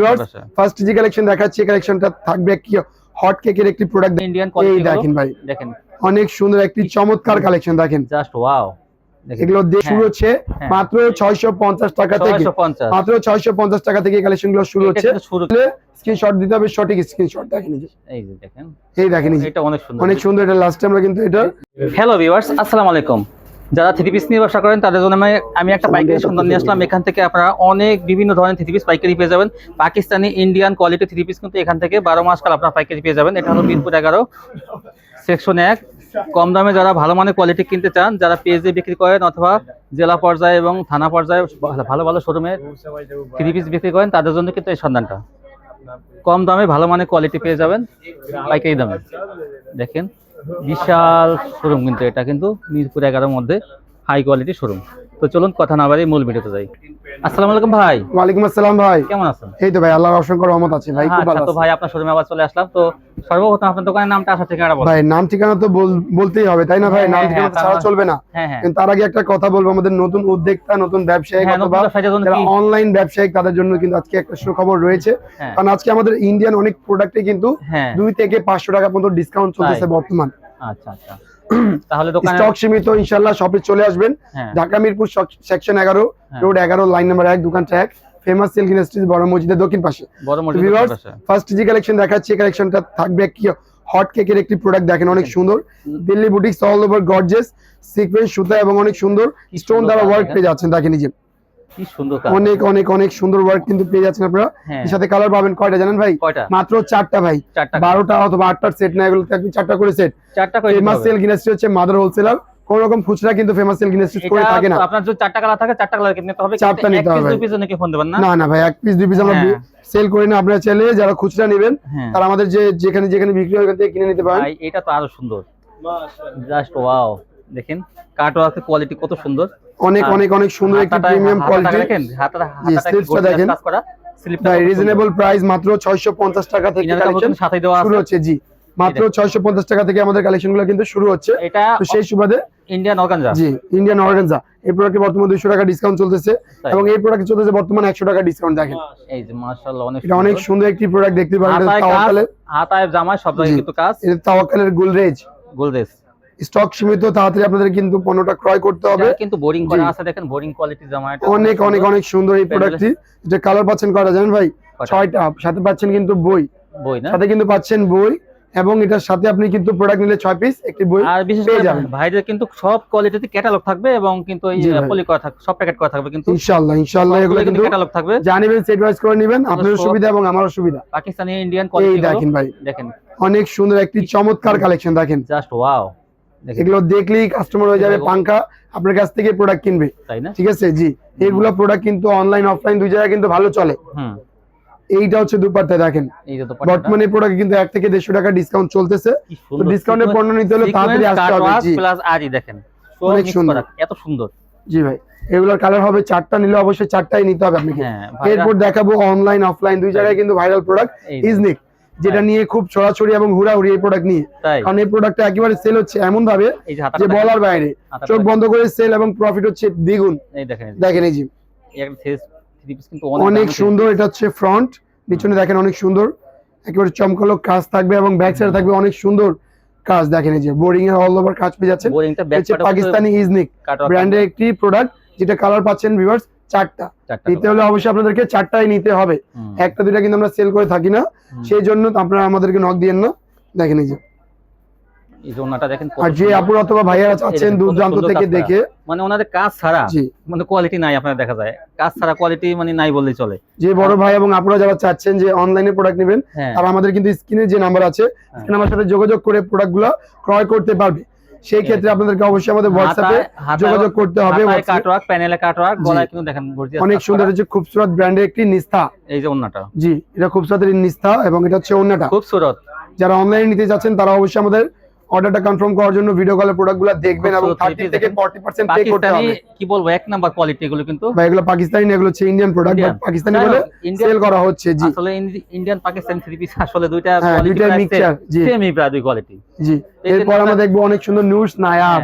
Viewers first জি collection দেখাচ্ছি কালেকশনটা থাকবে কি হট কেকের একটি প্রোডাক্ট ইন্ডিয়ান কোয়ালিটি দেখেন ভাই। দেখেন। অনেক সুন্দর একটি চমৎকার কালেকশন দেখেন। জাস্ট ওয়াও এগুলো শুরু হচ্ছে হ্যাঁ। মাত্র ছয়শো পঞ্চাশ টাকা থেকে। মাত্র ছয়শো পঞ্চাশ টাকা থেকে কালেকশনগুলো শুরু হচ্ছে। স্ক্রিনশট দিতে হবে সঠিক স্ক্রিনশট দেখেন এই যে। যে দেখেন। দেখেন যে। অনেক সুন্দর। এটা লাস্টে আমরা কিন্তু এটা হ্যালো ভিউয়ার্স আসসালামু আলাইকুম। যারা থ্রি পিস নিয়ে ব্যবসা করেন তাদের জন্য আমি- একটা পাইকারি সন্ধান নিয়ে আসলাম। এখান থেকে আপনারা অনেক বিভিন্ন ধরনের থ্রি পিস পাইকারি পেয়ে যাবেন। Pakistani Indian quality three piece কিন্তু এখান থেকে বারো মাস কাল আপনারা পাইকারি পেয়ে যাবেন। এটা হলো মিরপুর এগারো সেকশন এক। কম দামে যারা ভালো মানের কোয়ালিটি কিনতে চান যারা পেজে বিক্রি করেন অথবা জেলা পর্যায়ে এবং থানা পর্যায়ে ভালো- ভালো ভালো শোরুমে থ্রি পিস বিক্রি করেন তাদের জন্য কিন্তু এই সন্ধানটা। কম দামে ভালো মানের কোয়ালিটি পেয়ে যাবেন পাইকারি দামে। দেখেন। বিশাল শোরুম কিন্তু এটা কিন্তু মিরপুর এগারোর মধ্যে হাই কোয়ালিটি শোরুম তো চলুন কথা না বাড়ি মূল ভিডিওতে যাই। আসসালামু আলাইকুম ভাই। ওয়ালাইকুম আসসালাম ভাই। কেমন আছেন? এই তো ভাই আল্লাহর অসংখ্য রহমত আছে ভাই খুব আচ্ছা, ভালো তো। ভাই আপনার শোরুমে আবার চলে আসলাম। তো সর্বপ্রথম আপনার দোকানের নামটা আসা ঠিকানা বলুন। ভাই নাম ঠিকানা তো বলতেই হবে তাই না ভাই? হ্যাঁ, নাম হ্যাঁ, ঠিকানা হ্যাঁ, ছাড়া চলবে না। কিন্তু তার আগে একটা কথা বলব আমাদের নতুন উদ্যোক্তা নতুন ব্যবসায়ী অথবা যারা অনলাইন ব্যবসায়িক তাদের জন্য কিন্তু আজকে একটা সুখবর রয়েছে। কারণ আজকে আমাদের ইন্ডিয়ান অনেক প্রোডাক্টে কিন্তু দুই থেকে পাঁচশো টাকা পর্যন্ত ডিসকাউন্ট চলতেছে বর্তমান। আচ্ছা আচ্ছা। তাহলে দোকানে স্টক সীমিত ইনশাল্লাহ শপে চলে আসবেন। হ্যাঁ। ঢাকা মিরপুর সেকশন এগারো হ্যাঁ। রোড এগারো লাইন নাম্বার এক দোকানটা এক ফেমাস সিল্ক ইন্ডাস্ট্রিজ বড় মসজিদের দক্ষিণ পাশে। বড় মসজিদের ফার্স্ট জি কালেকশন দেখাচ্ছি কালেকশনটা থাকবে কি? হট কেকের একটি প্রোডাক্ট দেখেন অনেক সুন্দর। Delhi boutiques all over gorgeous sequence সুতা এবং অনেক সুন্দর। স্টোন দ্বারা ওয়ার্ক। পেয়ে যাচ্ছেন দেখেন এই যে। কি সুন্দর অনেক অনেক অনেক সুন্দর ওয়ার্ক কিন্তু পেয়ে যাচ্ছেন আপনারা। হ্যাঁ। এর সাথে কালার পাবেন কয়টা জানেন ভাই? মাত্র চারটা ভাই। বারোটা অথবা আটটার সেট না এগুলো থাকবে চারটা করে সেট চারটা করে ফেমাস সেল ইন্ডাস্ট্রি হচ্ছে মাদার হোলসেলার কোন রকম খুচরা কিন্তু ফেমাস সেল ইন্ডাস্ট্রি করে থাকে না। আপনার যদি চারটা কালার থাকে চারটা কালার কিনতে হবে। চারটা নিতে হবে। দুই piece নাকি ফোন দেবেন না? না না ভাই এক পিস দুই পিস আমরা হ্যাঁ। সেল করি না। আপনারা চাইলে যারা খুচরা নেবেন হ্যাঁ। তারা আমাদের যে যেখানে যেখানে বিক্রি হয় ওখান থেকে কিনে নিতে পারেন। ভাই এটা তো আরও সুন্দর। জাস্ট ওয়াও দেখেন কাট ওয়ার্কের কোয়ালিটি কত সুন্দর। অনেক অনেক অনেক সুন্দর একটি প্রিমিয়াম কোয়ালিটি দেখেন হাতাটা হাতাটা দেখেন। স্লিপটা রিজনেবল প্রাইস মাত্র 650 টাকা থেকে কালেকশন সাথে দেওয়া শুরু আছে। হচ্ছে জি। মাত্র 650 টাকা থেকে আমাদের কালেকশনগুলো কিন্তু শুরু হচ্ছে। তো সেই সুবাদে ইন্ডিয়ান অর্গানজা জি ইন্ডিয়ান অর্গানজা এই প্রোডাক্টে বর্তমানে 200 টাকা ডিসকাউন্ট চলতেছে এবং এই প্রোডাক্টে চলতেছে বর্তমানে 100 টাকা ডিসকাউন্ট দেখেন। এই যে মাশাআল্লাহ অনেক এটা অনেক সুন্দর। একটি প্রোডাক্ট দেখতে পারেন এটা হাতায় জামায় সব জায়গায় কিন্তু কাজ। এটা তাওয়াক্কালের গুলরেজ গোলদেস স্টক সীমিত তাড়াতাড়ি আপনাদের কিন্তু পণ্যটা ক্রয় করতে হবে। কিন্তু বোরিং করা। আছে দেখেন বোরিং কোয়ালিটি জামা অনেক অনেক অনেক সুন্দর এই প্রোডাক্টটি যে কালার পাচ্ছেন কয়টা জানেন ভাই? ছয়টা। সাথে পাচ্ছেন কিন্তু বই। বই না? সাথে কিন্তু পাচ্ছেন বই এবং এটার সাথে আপনি কিন্তু প্রোডাক্ট নিলে ছয় পিস একটি বই আর বিশেষ করে। ভাইদের কিন্তু সব কোয়ালিটিতে ক্যাটালগ থাকবে এবং কিন্তু এই। পলি করা থাকবে সব প্যাকেট করা থাকবে কিন্তু। ইনশাআল্লাহ ইনশাআল্লাহ এগুলো কিন্তু ক্যাটালগ থাকবে। জানিবেন সেট ওয়াইজ করে নেবেন। আপনার সুবিধা এবং আমারও সুবিধা। পাকিস্তানি ইন্ডিয়ান কোয়ালিটি দেখেন ভাই। দেখেন। অনেক সুন্দর একটি চমৎকার কালেকশন দেখেন। জাস্ট ওয়াও এগুলো দেখলেই কাস্টমার হয়ে যাবে পাঙ্খা আপনার কাছ থেকে প্রোডাক্ট কিনবে। ঠিক আছে? জি। এইগুলো প্রোডাক্ট কিন্তু অনলাইন অফলাইন দুই জায়গায় কিন্তু ভালো চলে। এইটা হচ্ছে দুপাট্টা দেখেন। বর্তমানে প্রোডাক্ট কিন্তু এক থেকে দেড়শো টাকা ডিসকাউন্ট চলতেছে। তো ডিসকাউন্টের পণ্য নিতে হলে তাড়াতাড়ি আসতে হবে। জি। দেখেন। অনেক সুন্দর। এত সুন্দর। জি ভাই। এগুলোর কালার হবে চারটা নিলে অবশ্যই চারটাই নিতে হবে আপনাকে। হ্যাঁ এরপর দেখাবো অনলাইন অফলাইন দুই জায়গায় কিন্তু ভাইরাল প্রোডাক্ট ইজনিক যেটা নিয়ে খুব ছড়াছড়ি এবং হুড়াহুড়ি এই প্রোডাক্ট নিয়ে। কারণ এই প্রোডাক্টটা একেবারে সেল হচ্ছে এমন ভাবে যে বলার বাইরে। চোখ বন্ধ করে সেল এবং প্রফিট হচ্ছে দ্বিগুণ। এই দেখেন এই কিন্তু অনেক সুন্দর এটা হচ্ছে ফ্রন্ট পিছনে দেখেন অনেক সুন্দর। একেবারে চমকালো কাজ থাকবে এবং ব্যাক সাইডে থাকবে অনেক সুন্দর কাজ। দেখেন এই যে বোর্ডিং এর অল ওভার কাজ পেয়ে যাচ্ছে পাকিস্তানি ইজনিক ব্র্যান্ডের একটি প্রোডাক্ট যেটা কালার পাচ্ছেন ভিউয়ার্স চারটা। নিতে হলে অবশ্যই আপনাদেরকে চারটাই নিতে হবে। একটা দুইটা কিন্তু আমরা সেল করে থাকি না। সেই জন্য আপনারা আমাদেরকে নক দিয়েন না। দেখেন এই যে। আর আপুর অথবা ভাইয়ারা চাচ্ছেন থেকে দেখে। মানে ওনাদের কাজ ছাড়া মানে কোয়ালিটি নাই আপনার দেখা যায়। কাজ ছাড়া কোয়ালিটি মানে নাই বললেই চলে। যে বড় ভাই এবং আপুরা যারা চাচ্ছেন যে অনলাইনে প্রোডাক্ট নেবেন হ্যাঁ। তারা আমাদের কিন্তু স্ক্রিনে যে নাম্বার আছে স্ক্রিনে আমার সাথে যোগাযোগ করে প্রোডাক্টগুলো ক্রয় করতে পারবে। সেই ক্ষেত্রে আপনাদেরকে অবশ্যই আমাদের হোয়াটসঅ্যাপে যোগাযোগ করতে হবে কাটওয়ার্ক প্যানেলে কাটওয়ার্ক গলায় কিন্তু দেখেন অনেক সুন্দর। হচ্ছে খুবসুরত ব্র্যান্ডের একটি নিস্তা। এই যে ওন্নাটা। জি এটা খুবসুরতের নিস্তা এবং এটা হচ্ছে ওন্নাটা। খুবসুরত। যারা অনলাইনে নিতে যাচ্ছেন তারা অবশ্যই আমাদের অর্ডারটা কনফার্ম করার জন্য ভিডিও কলে প্রোডাক্টগুলো দেখবেন এবং খুবসুরত থার্টি three-piece থেকে দেখেন। ফর্টি পার্সেন্ট পে করতে হবে। কি বলব এক নাম্বার কোয়ালিটি এগুলো কিন্তু। বা এগুলো পাকিস্তানি না, এগুলো হচ্ছে ইন্ডিয়ান প্রোডাক্ট Indian। পাকিস্তানি বলে সেল করা হচ্ছে জি। আসলে ইন্ডিয়ান পাকিস্তান থ্রি পিস আসলে দুইটা হ্যাঁ কোয়ালিটি দুইটার মিক্সচার জি। সেমই প্রায় দুই কোয়ালিটি জি। এরপর আমরা দেখব অনেক সুন্দর নিউজ নায়াব।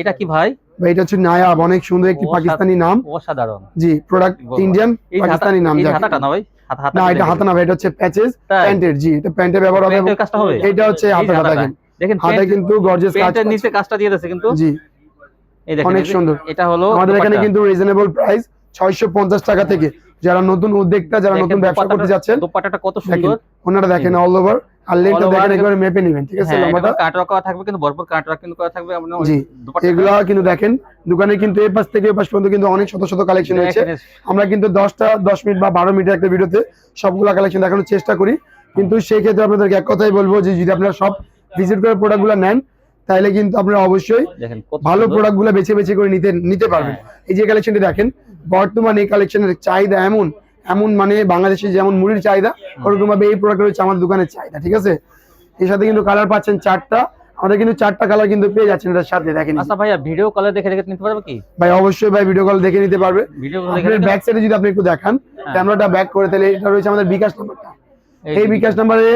এটা কি ভাই? ভাই এটা হচ্ছে নায়াব অনেক সুন্দর একটি পাকিস্তানি নাম। অসাধারণ। জি প্রোডাক্ট। ইন্ডিয়ান পাকিস্তানি নাম যে। হাতাটা না ভাই? হাত হাত না এটা হাতে না ভাই এটা হচ্ছে প্যাচেস প্যান্টের জি এটা প্যান্টে ব্যবহার হবে প্যান্টের এটা হচ্ছে হাতে দেখেন। দেখেন হাতে কিন্তু গর্জিয়াস কাজ নিচে কাজটা দিয়ে দিয়েছে কিন্তু। জি। এই দেখেন অনেক সুন্দর। এটা হলো আমাদের এখানে কিন্তু রিজনেবল প্রাইস ছয়শো পঞ্চাশ টাকা থেকে। যারা নতুন উদ্যোক্তা যারা নতুন ব্যবসা করতে যাচ্ছেন দোপাট্টাটা কত সুন্দর। ওনারা দেখেন অল ওভার আর লেনটা দেখেন একবারে মেপে নেবেন ঠিক আছে হ্যাঁ লম্বাটা? করা থাকবে কিন্তু ভরপুর কিন্তু করা থাকবে। আপনার জি। এগুলা কিন্তু দেখেন দোকানে কিন্তু এই পাশ থেকে ওই পাশ পর্যন্ত কিন্তু অনেক শত শত কালেকশন হয়েছে আমরা কিন্তু দশটা দশ মিনিট বা বারো মিনিট একটা ভিডিওতে সবগুলা কালেকশন দেখানোর চেষ্টা করি। কিন্তু সেই ক্ষেত্রে আপনাদেরকে এক কথাই বলব যে যদি আপনারা সব ভিজিট করে প্রোডাক্টগুলো নেন তাহলে কিন্তু আপনারা অবশ্যই ভালো সুন্দর। প্রোডাক্টগুলো বেছে বেছে করে নিতে নিতে পারবেন। হ্যাঁ। এই যে কালেকশনটি দেখেন বর্তমানে এই কালেকশনের চাহিদা এমন এমন মানে বাংলাদেশে যেমন মুড়ির চাহিদা ওরকম ভাবে এই প্রোডাক্ট রয়েছে আমাদের দোকানের চাহিদা ঠিক আছে? এর সাথে কিন্তু কালার পাচ্ছেন চারটা আমাদের কিন্তু চারটা কালার কিন্তু পেয়ে যাচ্ছেন এটার সাথে দেখেন। আচ্ছা ভাইয়া ভিডিও কলে দেখে দেখে নিতে পারবে কি? ভাই অবশ্যই ভাই ভিডিও কল দেখে নিতে পারবে। ভিডিও কলে দেখে ব্যাক সাইডে যদি আপনি একটু দেখান। ক্যামেরাটা ব্যাক করে তাহলে এটা রয়েছে আমাদের বিকাশ নাম্বারটা এই বিকাশ নাম্বারে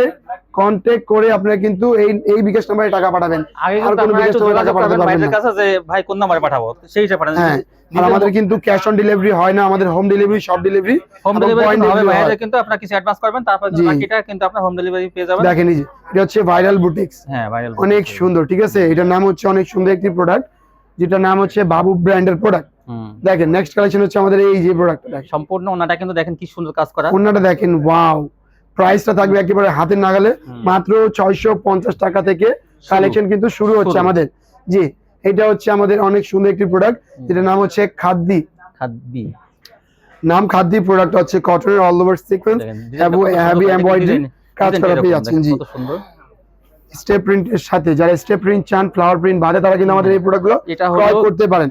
কন্ট্যাক্ট করে আপনারা কিন্তু এই এই বিকাশ নাম্বারে টাকা পাঠাবেন। আগে আর কোনো বিকাশ নাম্বারে টাকা পাঠাতে পারবেন ভাইদের না। কাছে যে ভাই কোন নাম্বারে পাঠাবো? সেই হিসাবে পাঠান। হ্যাঁ আর আমাদের কিন্তু ক্যাশ অন ডেলিভারি হয় না আমাদের হোম ডেলিভারি সব ডেলিভারি হোম ডেলিভারি হবে ভাইয়াদের কিন্তু আপনারা কিছু অ্যাডভান্স করবেন তারপর। বাকিটা কিন্তু আপনারা হোম ডেলিভারি পেয়ে যাবেন। দেখেন এই যে এটা হচ্ছে ভাইরাল বুটিক্স হ্যাঁ ভাইরাল অনেক সুন্দর ঠিক আছে? এটার নাম হচ্ছে অনেক সুন্দর একটি প্রোডাক্ট যেটার নাম হচ্ছে বাবু ব্র্যান্ডের প্রোডাক্ট দেখেন নেক্সট কালেকশন হচ্ছে আমাদের এই যে প্রোডাক্ট সম্পূর্ণ ওনাটা কিন্তু দেখেন কি সুন্দর কাজ করা। অন্যটা দেখেন ওয়াও প্রাইসটা থাকবে একেবারে হাতের নাগালে। মাত্র ছয়শো পঞ্চাশ টাকা থেকে কালেকশন কিন্তু শুরু হচ্ছে আমাদের। জি এটা হচ্ছে আমাদের অনেক সুন্দর একটি প্রোডাক্ট যেটার নাম হচ্ছে খাদ্দি খাদ্যি। নাম খাদ্দি প্রোডাক্ট হচ্ছে কটনের all over sequence heavy embroidery কাজ করা পেয়ে যাচ্ছেন, জি। স্টেপ প্রিন্টের সাথে যারা স্টেপ প্রিন্ট চান ফ্লাওয়ার প্রিন্ট বাদে তারা কিন্তু আমাদের এই প্রোডাক্টগুলো ক্রয় করতে পারেন।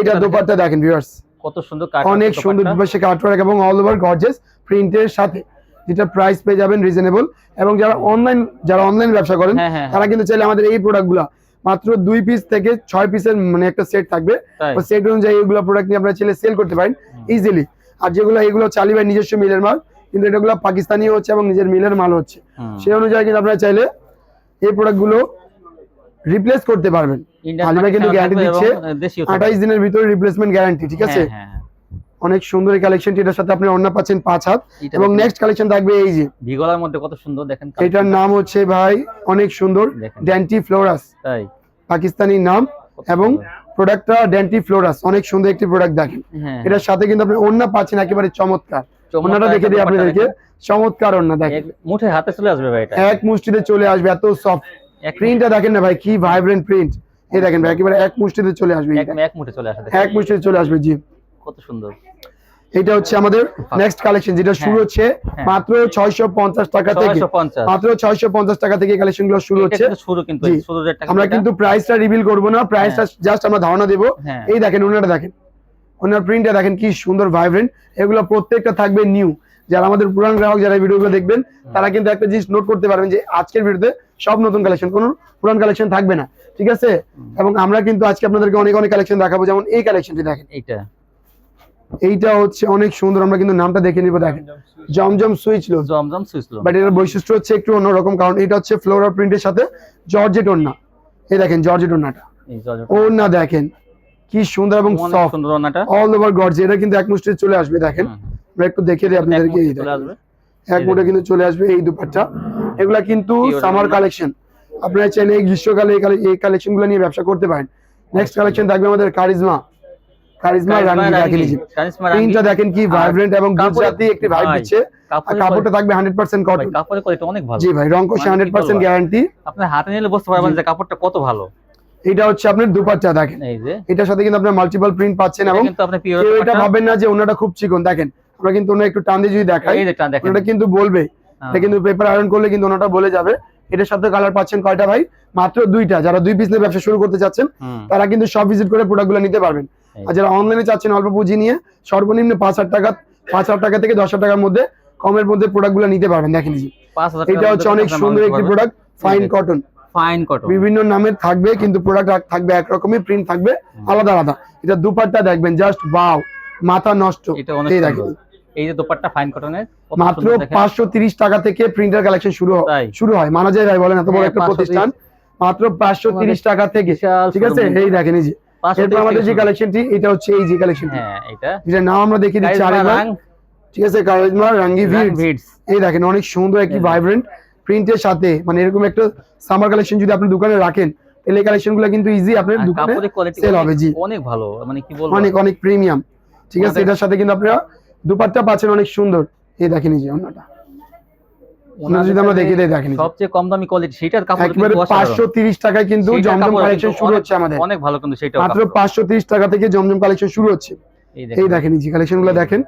এটা দোপাট্টা দেখেন ভিউয়ার্স কত সুন্দর অনেক সুন্দর দুপাশে কাটওয়ার্ক এবং অল ওভার গর্জেস প্রিন্টের সাথে। যেটা প্রাইস পেয়ে যাবেন রিজনেবল এবং যারা অনলাইন যারা অনলাইন ব্যবসা করেন হ্যাঁ হ্যাঁ তারা কিন্তু চাইলে আমাদের এই প্রোডাক্টগুলো মাত্র দুই পিস থেকে ছয় পিসের মানে একটা সেট থাকবে। সেট অনুযায়ী এগুলো প্রোডাক্ট নিয়ে আপনারা চাইলে সেল করতে পারেন ইজিলি আর যেগুলো এগুলো চালি ভাই নিজস্ব মিলের মাল কিন্তু এটাগুলো পাকিস্তানি হচ্ছে এবং নিজের মিলের মাল হচ্ছে। সেই অনুযায়ী কিন্তু আপনারা চাইলে এই প্রোডাক্টগুলো রিপ্লেস করতে পারবেন। Indian আলী কিন্তু গ্যারান্টি দিচ্ছে। আঠাইশ দিনের ভিতরে রিপ্লেসমেন্ট গ্যারান্টি ঠিক আছে? হ্যাঁ, হ্যাঁ, অনেক সুন্দর এই কালেকশনটি এটার সাথে আপনি অন্য পাচ্ছেন পাঁচ হাত। এবং নেক্সট কালেকশন থাকবে এই যে। ভিগলার মধ্যে কত সুন্দর দেখেন এটার নাম হচ্ছে ভাই অনেক সুন্দর ড্যান্টি ফ্লোরাস তাই। পাকিস্তানি নাম এবং প্রোডাক্টটা ড্যান্টি ফ্লোরাস অনেক সুন্দর একটি প্রোডাক্ট দেখেন। হ্যাঁ, এটার সাথে কিন্তু আপনি অন্য পাচ্ছেন একেবারে চমৎকার। অন্যটা দেখে দিই আপনাদেরকে। চমৎকার অন্য দেখেন। এক মুঠে হাতে চলে আসবে ভাই এটা। এক মুষ্টিতে চলে আসবে এত সফট এক প্রিন্টটা দেখেন না ভাই কি ভাইব্রেন্ট প্রিন্ট এই দেখেন ভাই একেবারে এক মুষ্টিতে চলে আসবে এক মুঠে চলে আসে দেখেন। এক মুষ্টিতে চলে আসবে জি। কত সুন্দর। এটা হচ্ছে আমাদের নেক্সট কালেকশন যেটা শুরু হ্যাঁ, হচ্ছে হ্যাঁ। মাত্র ছয়শো পঞ্চাশ টাকা থেকে। 650 মাত্র ছয়শো পঞ্চাশ টাকা থেকে কালেকশনগুলো শুরু হচ্ছে। শুরু কিন্তু আমরা কিন্তু প্রাইসটা রিভিল করব না প্রাইসটা জাস্ট আমরা ধারণা দেবো। হ্যাঁ। এই দেখেন ওনারা দেখেন। ওনার প্রিন্টটা দেখেন কি সুন্দর ভাইব্রেন্ট এগুলো প্রত্যেকটা থাকবে নিউ যারা আমাদের পুরান গ্রাহক যারা ভিডিওগুলো দেখবেন তারা কিন্তু একটা জিনিস নোট করতে পারবেন যে আজকের ভিডিওতে সব নতুন কালেকশন কোনো পুরান কালেকশন থাকবে না। ঠিক আছে? এবং আমরা কিন্তু আজকে আপনাদেরকে অনেক অনেক কালেকশন দেখাবো। যেমন এই কালেকশনটি দেখেন। এইটা। এইটা হচ্ছে অনেক সুন্দর আমরা কিন্তু নামটা দেখে নিব দেখেন। জমজম সুইচ। লো জমজম সুইসলো বাট এটার বৈশিষ্ট্য হচ্ছে একটু অন্যরকম কারণ এটা হচ্ছে ফ্লোরার প্রিন্টের সাথে জর্জেট ওন্না এই দেখেন জর্জেট ওন্নাটা ওন্না দেখেন কি সুন্দর এবং সফট সুন্দর ওনাটা অল ওভার গর্জে এটা কিন্তু এক মুষ্টিতে চলে আসবে দেখেন। আমরা একটু দেখে দিই আপনাদেরকে এই এক মুঠে কিন্তু চলে আসবে এই দুপাট্টা। এগুলা কিন্তু সামার কালেকশন আপনারা চাইলে এই গ্রীষ্মকালে এই কালে- এই কালেকশনগুলো নিয়ে ব্যবসা করতে পারেন। নেক্সট কালেকশন থাকবে আমাদের কারিজমা কারিজমা রানী দেখেন এই যে কারিশমা প্রিন্টটা দেখেন কি ভাইব্রেন্ট এবং গুজরাটি একটি ভাইব দিচ্ছে। কাপড়টা থাকবে হান্ড্রেড পার্সেন্ট কোয়ালিটি- কটন কাপড়ের কোয়ালিটি অনেক ভালো। জি ভাই রং কষে মানে কি হান্ড্রেড পার্সেন্ট বলব? গ্যারান্টি আপনি হাতে নিলে বুঝতে পারবেন যে কাপড়টা কত ভালো। এটা হচ্ছে আপনার দুপাট্টা দেখেন। এই যে। এটার সাথে কিন্তু আপনার মাল্টিপল প্রিন্ট পাচ্ছেন এবং কেউ এটা ভাবেন না যে ওনাটা খুব চিকন। দেখেন আমরা কিন্তু ওনা একটু টান দিয়ে যদি দেখাই ওনাটা কিন্তু বলবে। হ্যাঁ। এটা কিন্তু পেপার আয়রন করলে কিন্তু ওনাটা বলে যাবে। এটার সাথে কালার পাচ্ছেন কয়টা ভাই? মাত্র দুইটা। যারা দুই পিস নিয়ে ব্যবসা শুরু করতে চাচ্ছেন তারা কিন্তু সব ভিজিট করে প্রোডাক্টগুলো নিতে পারবেন। আর যারা অনলাইনে চাচ্ছেন অল্প পুঁজি নিয়ে সর্বনিম্ন পাঁচ হাজার টাকা পাঁচ হাজার টাকা থেকে দশ হাজার টাকার মধ্যে কমের মধ্যে প্রোডাক্টগুলো নিতে পারবেন দেখেন জি এটা হচ্ছে অনেক সুন্দর একটি product fine cotton fine cotton বিভিন্ন নামের থাকবে কিন্তু প্রোডাক্ট থাকবে একরকমই প্রিন্ট থাকবে আলাদা আলাদা। এটা দুপাট্টা দেখবেন জাস্ট বাও মাথা নষ্ট। এই দেখেন। এই যে দোপাট্টা ফাইন কটনের মাত্র সুন্দর দেখেন। পাঁচশো তিরিশ টাকা থেকে প্রিন্টার কালেকশন শুরু হয় শুরু হয়। মানা যায় ভাই বলেন এত বড় হ্যাঁ, একটা প্রতিষ্ঠান। মাত্র পাঁচশো তিরিশ টাকা থেকে। ঠিক আছে। এই দেখেন এই যে। 530 এরপর আমাদের যে কালেকশনটি এটা হচ্ছে এই যে কালেকশনটি হ্যাঁ এটা। যেটা নাম আমরা দেখে দিচ্ছি আরেকবার। ঠিক আছে কারিজমা রাঙ্গি ভিডস ভিডস এই দেখেন অনেক সুন্দর একটি ভাইব্রেন্ট প্রিন্টের সাথে মানে এরকম একটা সামার কালেকশন যদি আপনি দোকানে রাখেন তাহলে এই কালেকশনগুলো কিন্তু ইজি আপনার দোকানে sell হবে, জি। অনেক ভালো মানে কি বলব? অনেক অনেক প্রিমিয়াম ঠিক আছে এটার সাথে কিন্তু আপনারা দুপাট্টা পাচ্ছেন অনেক সুন্দর। এই দেখেন এই যে অন্যটা। অন্য যদি আমরা দেখে দেই দেখেন সবচেয়ে কম দামি কোয়ালিটি সেটার কাপড় কিন্তু একেবারে পাঁচশো তিরিশ টাকায় কিন্তু সেইটার জমজম কালেকশন শুরু হচ্ছে আমাদের। অনেক ভালো কিন্তু সেটা মাত্র পাঁচশো তিরিশ টাকা থেকে জমজম কালেকশন শুরু হচ্ছে। এই দেখেন। এই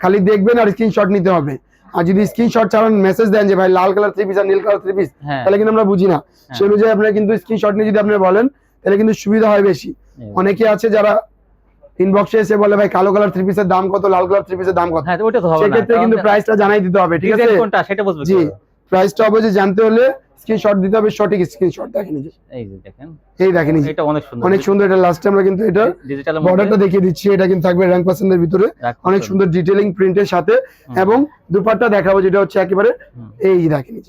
খালি দেখবেন আর স্ক্রিনশট নিতে হবে। আর যদি স্ক্রিনশট ছাড়ান মেসেজ দেন যে ভাই লাল কালার থ্রি পিস আর নীল কালার থ্রি পিস হ্যাঁ। তাহলে কিন্তু আমরা বুঝি না। সেই অনুযায়ী আপনারা কিন্তু স্ক্রিনশট নিয়ে যদি আপনি বলেন তাহলে কিন্তু সুবিধা হয় বেশি। অনেকে আছে যারা ইনবক্সে এসে বলে ভাই কালো কালার থ্রি পিসের দাম কত? লাল কালার থ্রি পিসের দাম কত? হ্যাঁ ওটা তো হবে না। সেক্ষেত্রে কিন্তু প্রাইসটা জানাই দিতে হবে ঠিক আছে? কোনটা? সেটা বুঝবে জি প্রাইসটা অবশ্যই জানতে হলে স্ক্রিনশট দিতে হবে সঠিক স্ক্রিনশট দেখেন এই যে। দেখেন। এই দেখেন এটা অনেক সুন্দর। অনেক সুন্দর এটা লাস্টে আমরা কিন্তু এটা ডিজিটাল বর্ডারটা দেখিয়ে দিচ্ছি এটা কিন্তু থাকবে র্যাঙ্ক পার্সেন্টের ভিতরে। অনেক সুন্দর ডিটেলিং প্রিন্টের সাথে এবং দুপাট্টা দেখাবো যেটা হচ্ছে একেবারে এই দেখেন এই।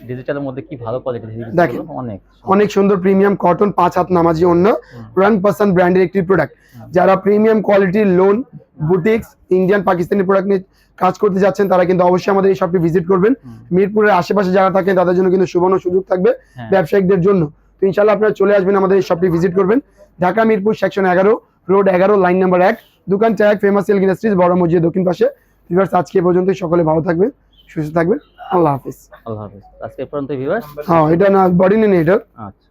ডিজিটালের মধ্যে কি ভালো কোয়ালিটি দেখেন। অনেক অনেক সুন্দর প্রিমিয়াম কটন পাঁচ হাত নামাজি অন্য রান পার্সেন্ট ব্র্যান্ডের একটি প্রোডাক্ট যারা প্রিমিয়াম কোয়ালিটির lawn boutiques Indian Pakistani product নিয়ে কাজ করতে যাচ্ছেন তারা কিন্তু অবশ্যই আমাদের এই শপটি ভিজিট করবেন। মিরপুরের আশেপাশে যারা থাকেন তাদের জন্য কিন্তু সুবর্ণ সুযোগ থাকবে হ্যাঁ। ব্যবসায়িকদের জন্য। তো ইনশাল্লাহ আপনারা চলে আসবেন আমাদের এই শপটি ভিজিট করবেন। ঢাকা মিরপুর সেকশন এগারো রোড এগারো লাইন নাম্বার এক। দোকান ট্যাগ ফেমাস সিল্ক ইন্ডাস্ট্রিজ বড় মসজিদ দক্ষিণ পাশে। আজকে পর্যন্ত সকলে ভালো থাকবেন। সুস্থ থাকবেন। আল্লাহ হাফিজ। আল্লাহ হাফিজ। আজকে পর্যন্ত ভিউয়ার্স হ্যাঁ এটা না বডি নেই এটা। আচ্ছা।